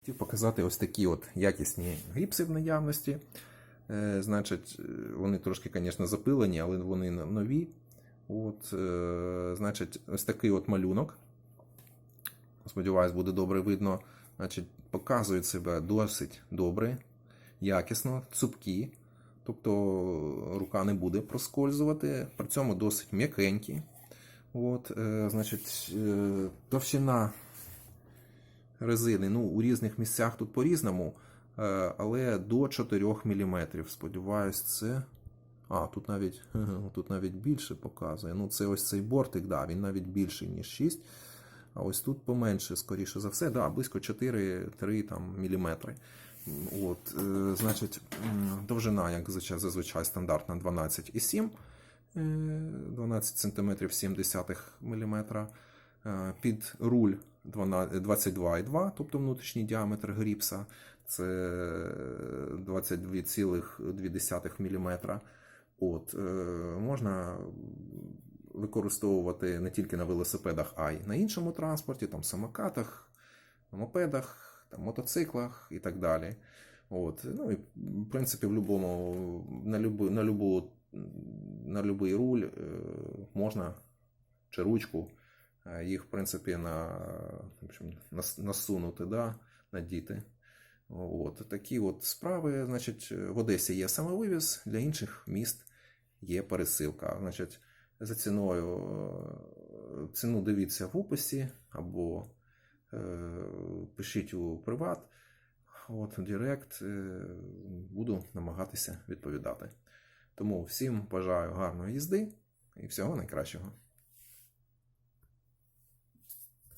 Хотів показати ось такі от якісні гіпси в наявності. Е, значить, е, вони трошки, звісно, запилені, але вони нові. От, е, значить, ось такий от малюнок. Сподіваюсь, буде добре видно. Значить, показують себе досить добре, якісно, цупкі. Тобто рука не буде проскользувати, при цьому досить м'якенькі. Е, значить, е, товщина резини. Ну, у різних місцях тут по-різному, е, але до 4 мм. Сподіваюсь, це. А, тут навіть, тут навіть більше показує. Ну, це ось цей бортик, да, він навіть більший, ніж 6. А ось тут поменше, скоріше за все, да, близько 4-3 там. От, е, значить, довжина, як зазвичай, стандартна 12,7 е, 12 см 7 мм. Під руль 12 22,2, тобто внутрішній діаметр гріпса, це 22,2 мм. От, е, можна використовувати не тільки на велосипедах, а й на іншому транспорті, там самокатах, мопедах, там, мотоциклах і так далі. От, ну і в принципі в любому, на, любу, на, любу, на любий руль е, можна чи ручку їх, в принципі, на, в общем, насунути, да, надіти. От, такі от справи. Значить, в Одесі є самовивіз, для інших міст є пересилка. Значить, за ціною е, ціну дивіться в описі або е, пишіть у приват. От, Директ е, буду намагатися відповідати. Тому всім бажаю гарної їзди і всього найкращого.